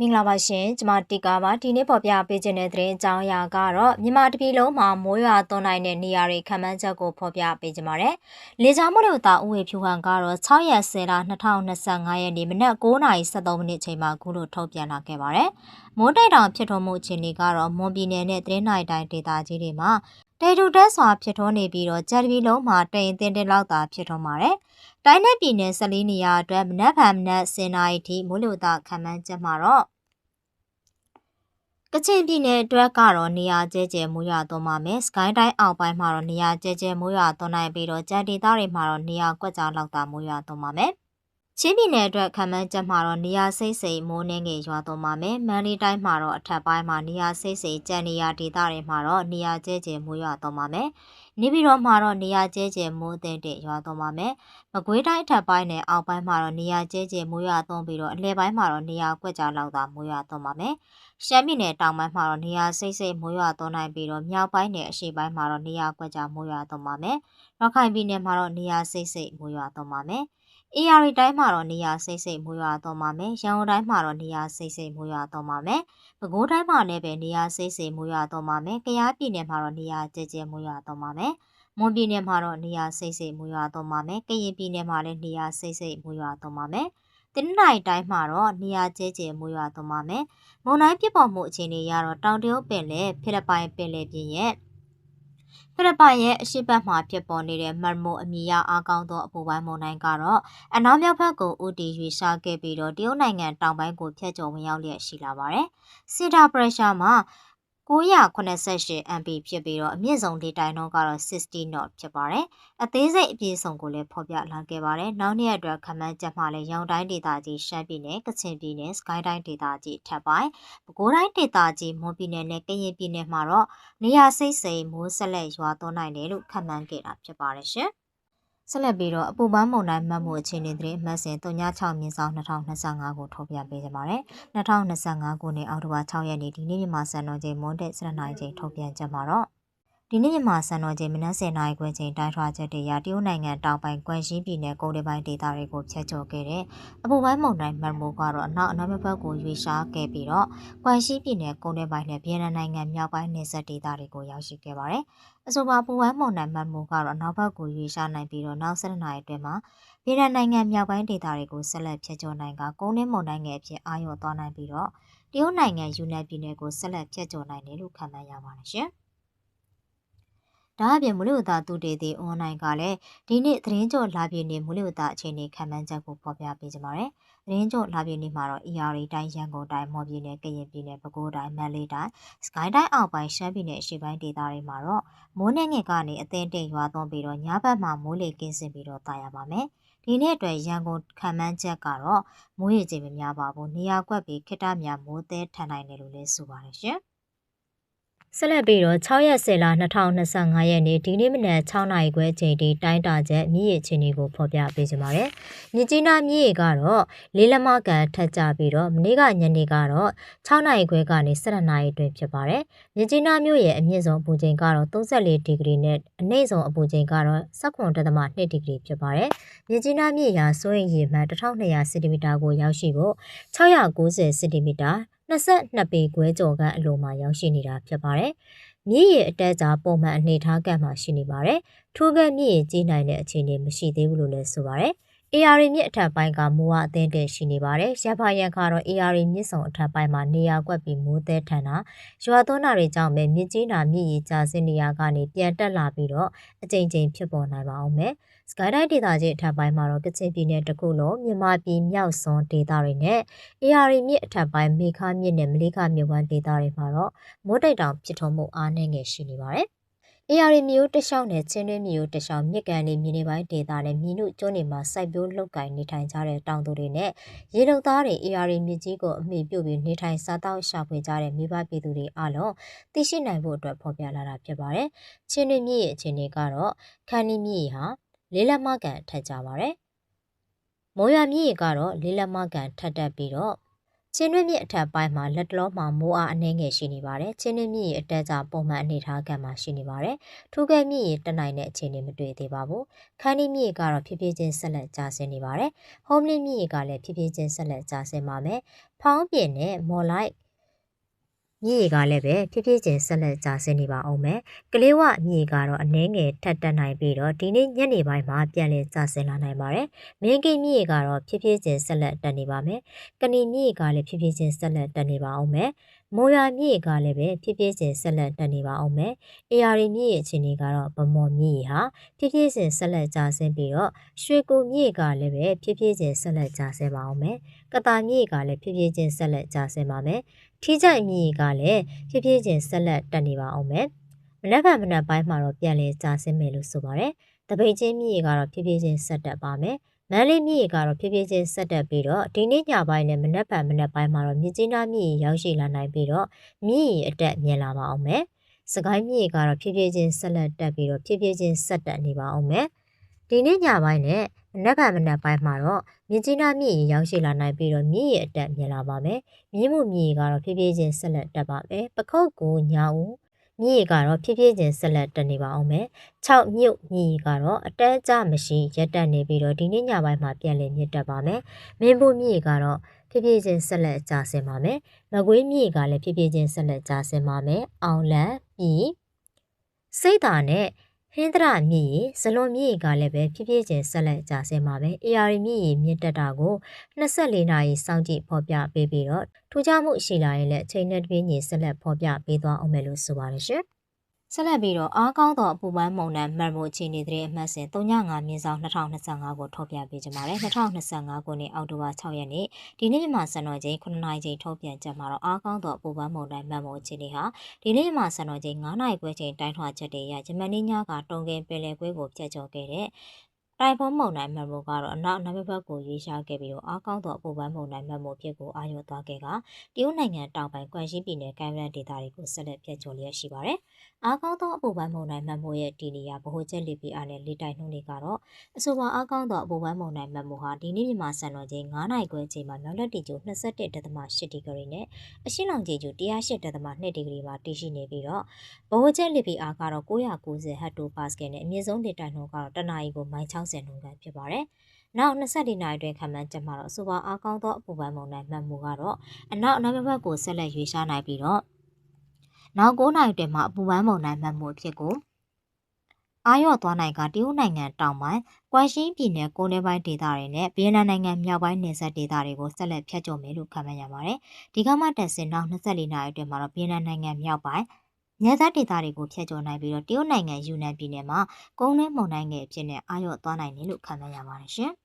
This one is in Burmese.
မင်္ဂလာပါရှင်ကျွန်မတီကာပါဒီနေ့ပေါ်ပြပေးခြင်းတဲ့သတင်းအကြောင်းအရာကတော့မြန်မာတပြည်လုံးမှာမိုးရွာသွန်းနိုင်တဲ့နေရာတွေခံမှန်းချက်ကိုဖော်ပြပေးကြပါမယ်။လေကြောင်းမလို့တာဥဝေဖြူဟန်ကတော့6ရက်10လ2025ရက်နေ့မနက်9:73မိနစ်ချိန်မှာခုလိုထုတ်ပြန်လာခဲ့ပါတယ်။မိုးတိုက်တောင်ဖြစ်ထွန်းမှုအခြေအနေကတော့မွန်ပြည်နယ်နဲ့သတင်းနိုင်တိုင်းဒေသကြီးတွေမှာတေတူတက်စွာဖြစ်ထွန်းနေပြီးတော့ကြက်တပြည်လုံးမှာတိမ်တင်းတင်းလောက်သာဖြစ်ထွန်းပါတယ်။တိုင်းနယ်ပြည်နယ်14နေရာအတွက်မနက်ဖြန်မနက်10:00နာရီထိမိုးလေဝသခန့်မှန်းချက်မှာတော့ကချင်ပြည်နယ်အတွက်ကတော့နေရာကျဲကျဲမိုးရွာသွန်းပါမယ်။စကိုင်းတိုင်းအောက်ပိုင်းမှာတော့နေရာကျဲကျဲမိုးရွာသွန်းနိုင်ပြီးတော့ကြံဒေသတွေမှာတော့နေရာကွက်ကြားလောက်သာမိုးရွာသွန်းပါမယ်။ ချင်းပြည်နယ်အတွက်ခံမှန်းချက်မှာတော့နေရာစိတ်စိမ်မိုးနှင်းငယ်ရွာသွန်းပါမယ်။မန္တလေးတိုင်းမှာတော့အထက်ပိုင်းမှာနေရာစိတ်စိမ်ကြံနေရာဒေသတွေမှာတော့နေရာကျဲကျဲမိုးရွာသွန်းပါမယ်။နေပြည်တော်မှာတော့နေရာကျဲကျဲမိုးသင့်တဲ့ရွာသွန်းပါမယ်။မကွေးတိုင်းအထက်ပိုင်းနဲ့အောက်ပိုင်းမှာတော့နေရာကျဲကျဲမိုးရွာသွန်းပြီးတော့အလဲပိုင်းမှာတော့နေရာကွက်ကြားလောက်သာမိုးရွာသွန်းပါမယ်။ရှမ်းပြည်နယ်တောင်ပိုင်းမှာတော့နေရာစိတ်စိမ်မိုးရွာသွန်းနိုင်ပြီးတော့မြောက်ပိုင်းနဲ့အရှေ့ပိုင်းမှာတော့နေရာကွက်ကြားမိုးရွာသွန်းပါမယ်။ရခိုင်ပြည်နယ်မှာတော့နေရာစိတ်စိမ်မိုးရွာသွန်းပါမယ်။ AR တိုင်းမှာတော့နေရာစိတ်စိတ်မိုးရွာသွန်းပါမယ်။ရန်ကုန်တိုင်းမှာတော့နေရာစိတ်စိတ်မိုးရွာသွန်းပါမယ်။ပဲခူးတိုင်းမှာလည်းပဲနေရာစိတ်စိတ်မိုးရွာသွန်းပါမယ်။ကယားပြည်နယ်မှာတော့နေရာကျကျမိုးရွာသွန်းပါမယ်။မွန်ပြည်နယ်မှာတော့နေရာစိတ်စိတ်မိုးရွာသွန်းပါမယ်။ကရင်ပြည်နယ်မှာလည်းနေရာစိတ်စိတ်မိုးရွာသွန်းပါမယ်။တင်းနိုင်တိုင်းမှာတော့နေရာကျဲကျဲမိုးရွာသွန်းပါမယ်။မုန်တိုင်းပြစ်ပေါ်မှုအခြေအနေကတော့တောင်တရုတ်ပင်လယ်ဖိလစ်ပိုင်ပင်လယ်ပြင်ရဲ့ ဖိလစ်ပိုင်ရဲ့အရှိတ်မှာဖြစ်ပေါ်နေတဲ့မတ်မိုအမီယာအားကောင်းသောအပူပိုင်းမုန်တိုင်းကတော့အနောက်မြောက်ဘက်ကိုဦးတည်ရွေ့ရှားခဲ့ပြီးတော့တရုတ်နိုင်ငံတောင်ပိုင်းကိုဖျက်ကျော်ဝင်ရောက်လျက်ရှိလာပါတယ်။စီတာပရက်ရှာမှာ 988 MB ဖြစ်ပြီးတော့အမြင့်ဆုံးလေတိုင်နှုန်းကတော့60 knot ဖြစ်ပါတယ်။အသေးစိတ်အပြည့်စုံကိုလည်းဖော်ပြလာခဲ့ပါတယ်။နောက်နေ့အတွက်ခမန်းချက်မှလည်းရောင်တိုင်းဒေသကြီးရှမ်းပြည်နယ်ကချင်ပြည်နယ်စကိုင်းတိုင်းဒေသကြီးထပ်ပိုင်းပဲခူးတိုင်းဒေသကြီးမွန်ပြည်နယ်နဲ့ကရင်ပြည်နယ်မှာတော့နေရာစိတ်စိမ်မိုးဆက်လက်ရွာသွန်းနိုင်တယ်လို့ခန့်မှန်းခဲ့တာဖြစ်ပါတယ်ရှင်။ ဆက်လက်ပြီးတော့အပူပန်းမုန်တိုင်းမှတ်မှုအခြေအနေတွေမှတ်စဉ်36မြင်းဆောင်2025ကိုထုတ်ပြန်ပေးကြပါမယ်။2025ခုနှစ်အောက်တိုဘာ6ရက်နေ့ဒီနေ့မြန်မာစံတော်ချိန်မွန်းတဲ့7နာရီချိန်ထုတ်ပြန်ကြမှာတော့ ဒီနေ့မြန်မာစံတော်ချိန်မနက်10:00နာရီခွဲချိန်တိုင်းထွာချက်တွေရတရုတ်နိုင်ငံတောင်ပိုင်းကွမ်ရှင်းပြည်နယ်ကုန်းတွေပိုင်းဒေသတွေကိုဖျက်ချော်ခဲ့တဲ့အပူပိုင်းမုန်တိုင်းမတ်မိုးကတော့အနောက်အနောက်ဘက်ကိုရွေ့ရှားခဲ့ပြီးတော့ကွမ်ရှင်းပြည်နယ်ကုန်းတွေပိုင်းနဲ့ဗီယက်နမ်နိုင်ငံမြောက်ပိုင်းနယ်စပ်ဒေသတွေကိုရောက်ရှိခဲ့ပါတယ်။အဆိုပါပူဝမ်းမုန်တိုင်းမတ်မိုးကတော့နောက်ဘက်ကိုရွေ့ရှားနိုင်ပြီးတော့နောက်7နာရီအတွင်းမှာဗီယက်နမ်နိုင်ငံမြောက်ပိုင်းဒေသတွေကိုဆက်လက်ဖျက်ချော်နိုင်ကကုန်းနဲ့မုန်တိုင်းငယ်အဖြစ်အာရုံသွားနိုင်ပြီးတော့တရုတ်နိုင်ငံယူနန်ပြည်နယ်ကိုဆက်လက်ဖျက်ချော်နိုင်တယ်လို့ခန့်မှန်းရပါတယ်ရှင်။ ဒါအပြင်မူလဝတ္တသူတေသည့်အွန်လိုင်းကလည်းဒီနေ့သတင်းကြော်လာပြည့်နေမူလဝတ္တအခြေအနေခံမှန်းချက်ကိုဖော်ပြပေးကြပါမယ်။သတင်းကြော်လာပြည့်နေမှာတော့ ER တိုင်းရန်ကုန်တိုင်းမော်ပြည်နယ်ကရင်ပြည်နယ်ပဲခူးတိုင်းမန္တလေးတိုင်းစကိုင်းတိုင်းအောက်ပိုင်းရှမ်းပြည်နယ်အရှေ့ပိုင်းဒေသတွေမှာတော့မိုးနဲ့ငယ်ကနေအသင်းတိမ်ရွာသွန်းပြီးတော့ညဘက်မှာမိုးလေကင်းစင်ပြီးတော့တာရပါမယ်။ဒီနေ့အတွက်ရန်ကုန်ခံမှန်းချက်ကတော့မိုးရေချိန်မများပါဘူး။နေရာကွက်ပြီးခိတ္တမြမိုးသေးထန်နိုင်တယ်လို့လည်းဆိုပါတယ်ရှင်။ ဆက်လက်ပြီးတော့6ရက်10လ2025ရက်နေ့ဒီနေ့မနက်6နာရီခွဲအချိန်ထိတိုင်းတာချက်မြည်ရချင်းတွေကိုဖော်ပြပေးကြပါမယ်။မြစ်ကြီးနားမြည်ရကတော့လေးလက်မကန်ထက်ကြပြီးတော့မနေ့ကညနေကတော့6နာရီခွဲကနေ7နာရီအတွင်းဖြစ်ပါတယ်။မြစ်ကြီးနားမြို့ရဲ့အမြင့်ဆုံးအပူချိန်ကတော့34ဒီဂရီနဲ့အနိမ့်ဆုံးအပူချိန်ကတော့19.2ဒီဂရီဖြစ်ပါတယ်။မြစ်ကြီးနားမြစ်ရာစိုးရင်ရေမှန်1200စင်တီမီတာကိုရောက်ရှိဖို့690စင်တီမီတာ 22ပေခွဲကျော်ကအလိုမှာရောက်ရှိနေတာဖြစ်ပါတယ်။မြည်ရည်အတက်ကြားပုံမှန်အနေထားကံမှာရှိနေပါတယ်။ထိုးကမြည်ရည်ကြီးနိုင်တဲ့အခြေအနေမရှိသေးဘူးလို့လည်းဆိုပါတယ်။ AR မြစ်အထက်ပိုင်းကမိုးဝအသင်းတည်းရှိနေပါတယ်။ရဖာရန်ကတော့ AR မြစ်ဆောင်အထက်ပိုင်းမှာနေရာကွက်ပြီးမိုးသည်ထန်တာရွာသွန်းတာတွေကြောင့်ပဲမြစ်ကြီးနာမြစ်ရည်ကျဆင်းနေရာကနေပြန်တက်လာပြီးတော့အကြိမ်ကြိမ်ဖြစ်ပေါ်နိုင်ပါအောင်မယ်။စကိုင်းတိုင်းဒေသကြီးအထက်ပိုင်းမှာတော့ကချင်ပြည်နယ်တခုလုံးမြန်မာပြည်မြောက်စွန်ဒေသတွေနဲ့ AR မြစ်အထက်ပိုင်းမေခမြစ်နဲ့မလေးခမြစ်ဝမ်းဒေသတွေမှာတော့မိုးတိတ်တောင်ဖြစ်ထွန်းမှုအားနည်းငယ်ရှိနေပါတယ်။ AR မျိုးတလျှောက်နဲ့ချင်းတွင်းမျိုးတလျှောက်မြစ်ကန်နေမြေနေပိုင်းဒေသနဲ့မြင်းတို့ကျွန်းတွေမှာစိုက်ပျိုးလုပ်ကိုင်နေထိုင်ကြတဲ့တောင်သူတွေနဲ့ရေလုံသားတွေ AR မြစ်ကြီးကိုအမိပြုတ်ပြီးနေထိုင်စားသောက်ရှာဖွေကြတဲ့မိဘပြည်သူတွေအလုံးသိရှိနိုင်ဖို့အတွက်ဖော်ပြလာတာဖြစ်ပါတယ်။ချင်းတွင်းမြစ်ရဲ့အခြေအနေကတော့ခန်းနီမြစ်ဟာလေးလက်မကန်ထက်ကြပါတယ်။မိုးရွာမြစ်ရေကတော့လေးလက်မကန်ထက်တက်ပြီးတော့ ချင်းတွင်းမြစ်အထက်ပိုင်းမှာလက်တလုံးမှာမိုးအားအနှဲငယ်ရှိနေပါတယ်။ချင်းတွင်းမြစ်ရဲ့အတက်ကြောင့်ပုံမှန်အနေထားကံမှာရှိနေပါတယ်။ထူးကဲမြစ်ရဲ့တက်နိုင်တဲ့အခြေအနေမတွေ့သေးပါဘူး။ခန်းဒီမြစ်ကတော့ဖြည်းဖြည်းချင်းဆက်လက်ကျဆင်းနေပါတယ်။ဟုံးလင်းမြစ်ကလည်းဖြည်းဖြည်းချင်းဆက်လက်ကျဆင်းပါမယ်။ဖောင်းပြင်းနဲ့မော်လိုက် မြေကလည်းပဲဖြည်းဖြည်းချင်းဆက်လက်ကျဆင်းနေပါအောင်မယ်။ကလေးဝမြေကတော့အနှဲငယ်ထက်တက်နိုင်ပြီးတော့ဒီနေ့ညနေပိုင်းမှာပြန်လည်ကျဆင်းလာနိုင်ပါတယ်။မင်းကိမြေကတော့ဖြည်းဖြည်းချင်းဆက်လက်တက်နေပါမယ်။ကဏီမြေကလည်းဖြည်းဖြည်းချင်းဆက်လက်တက်နေပါအောင်မယ်။မိုးရွာမြေကလည်းပဲဖြည်းဖြည်းချင်းဆက်လက်တက်နေပါအောင်မယ်။ AR မြေရဲ့အခြေအနေကတော့ဗမော်မြေဟာဖြည်းဖြည်းချင်းဆက်လက်ကျဆင်းပြီးတော့ရွှေကူမြေကလည်းပဲဖြည်းဖြည်းချင်းဆက်လက်ကျဆင်းပါအောင်မယ်။ကတာမြေကလည်းဖြည်းဖြည်းချင်းဆက်လက်ကျဆင်းပါမယ်။ ထီးကြိုက်မြေကလည်းဖြည်းဖြည်းချင်းဆက်လက်တက်နေပါအောင်မယ်။မနက်ဖြန်မနက်ပိုင်းမှာတော့ပြန်လည်ကျဆင်းမယ်လို့ဆိုပါတယ်။တပိတ်ချင်းမြေကတော့ဖြည်းဖြည်းချင်းဆက်တက်ပါမယ်။မန်းလေးမြေကတော့ဖြည်းဖြည်းချင်းဆက်တက်ပြီးတော့ဒီနေ့ညပိုင်းနဲ့မနက်ဖြန်မနက်ပိုင်းမှာတော့မြစ်ကြီးနားမြေရောက်ရှိလာနိုင်ပြီးတော့မြေအတက်မြင်လာပါအောင်မယ်။စကိုင်းမြေကတော့ဖြည်းဖြည်းချင်းဆက်လက်တက်ပြီးတော့ဖြည်းဖြည်းချင်းဆက်တက်နေပါအောင်မယ်။ ဒီနေ့ညပိုင်းနဲ့မနက်ဖြန်မနက်ပိုင်းမှာတော့မြစ်ကြီးနားမြေရောက်ရှိလာနိုင်ပြီးတော့မြေအတက်မြင်လာပါမယ်။မြင်းမှုမြေကတော့ဖြည်းဖြည်းချင်းဆက်လက်တက်ပါမယ်။ပခုတ်ကူညာဦးမြေကတော့ဖြည်းဖြည်းချင်းဆက်လက်တက်နေပါအောင်မယ်။6မြုပ်မြေကတော့အတဲအကျမရှိရက်တက်နေပြီးတော့ဒီနေ့ညပိုင်းမှာပြန်လည်မြင့်တက်ပါမယ်။မင်းဘူးမြေကတော့ဖြည်းဖြည်းချင်းဆက်လက်ကျဆင်းပါမယ်။မကွေးမြေကလည်းဖြည်းဖြည်းချင်းဆက်လက်ကျဆင်းပါမယ်။အောင်လန်မြေစိတ်သာနဲ့ ဟင်းဒရမြည်ဇလွန်မြည်ကလည်းပဲဖြည်းဖြည်းချင်းဆက်လက်ကြဆင်းပါပဲ။ AR မြည်မြင့်တက်တာကို24နာရီစောင့်ကြည့်ဖော်ပြပေးပြီးတော့ထူးခြားမှုရှိလာရင်လည်းအချိန်နဲ့တပြေးညီဆက်လက်ဖော်ပြပေးသွားအောင်မယ်လို့ဆိုပါတယ်ရှင်။ ဆက်လက်ပြီးတော့အားကောင်းသောအပူပန်းမုန်တိုင်းမှန်မှုအခြေအနေတဲ့အမှတ်စဉ်35မြင်းဆောင်2025ကိုထုတ်ပြပေးကြပါမယ်2025ခုနှစ်အောက်တိုဘာ6ရက်နေ့ဒီနေ့မြန်မာစံတော်ချိန်9နာရီချိန်ထုတ်ပြန်ချက်မှာတော့အားကောင်းသောအပူပန်းမုန်တိုင်းမှန်မှုအခြေအနေဟာဒီနေ့မြန်မာစံတော်ချိန်9နာရီခွဲချိန်တိုင်းထွာချက်တွေအရဂျမနီညကတုံကင်ပင်လယ်ကွေးကိုဖျက်ချော်ခဲ့တဲ့ တိုင်ဖွန်းမုန်တိုင်းမှတ်မှုကတော့အနောက်နောက်ဘက်ကိုရေးရှားခဲ့ပြီးတော့အားကောင်းသောအပူပန်းမုန်တိုင်းမှတ်မှုဖြစ်ကိုအာရုံသွားခဲ့ကတရုတ်နိုင်ငံတောင်ပိုင်းကွမ်ရှင်းပြည်နယ်ကမ်းရိုးတန်းဒေသတွေကိုဆက်လက်ဖျက်ချော်လျက်ရှိပါတယ်။အားကောင်းသောအပူပန်းမုန်တိုင်းမှတ်မှုရဲ့ဒီနေရာဗဟိုချက်လေပြင်းအားနဲ့လေတိုက်နှုန်းတွေကတော့အဆိုပါအားကောင်းသောအပူပန်းမုန်တိုင်းမှတ်မှုဟာဒီနေ့မြန်မာစံတော်ချိန်9နိုင်ခွဲချိန်မှာမြောက်လက်တီကျို21.8ဒီဂရီနဲ့အရှင်းလောင်ကျေကျို108.2ဒီဂရီမှာတည်ရှိနေပြီးတော့ဗဟိုချက်လေပြင်းအားကတော့990ဟက်တိုပါစကယ်နဲ့အမြင့်ဆုံးလေတိုက်နှုန်းကတော့တနအီကိုမိုင်60နှုန်းခန့်ဖြစ်ပါတယ်။နောက်24နာရီတွင်ခံမှန်းချက်မှာတော့စူပါအားကောင်းသောအပူပန်းမုန်တိုင်းမှတ်မှုကတော့အနောက်အနောက်ဘက်ကိုဆက်လက်ရွေ့ရှားနိုင်ပြီးတော့နောက်9နာရီတွင်မှအပူပန်းမုန်တိုင်းမှတ်မှုအဖြစ်ကိုအာရော့သွားနိုင်ကတရုတ်နိုင်ငံတောင်ပိုင်းကွမ်ရှင်းပြည်နယ်ကိုနေပိုင်းဒေသတွေနဲ့ဗီယက်နမ်နိုင်ငံမြောက်ပိုင်းနယ်စပ်ဒေသတွေကိုဆက်လက်ဖျက်ချော်မယ်လို့ခန့်မှန်းရပါတယ်။ဒီကမှတက်စင်နောက်24နာရီအတွင်းမှာတော့ဗီယက်နမ်နိုင်ငံမြောက်ပိုင်း ညဇက်ဒေသတွေကိုဖျက်ချော်နိုင်ပြီးတော့တရုတ်နိုင်ငံယူနန်ပြည်နယ်မှာကုန်းနှင်းမုန်တိုင်းငယ်အဖြစ်နဲ့အာရော့သွားနိုင်တယ်လို့ခန့်မှန်းရပါတယ်ရှင်။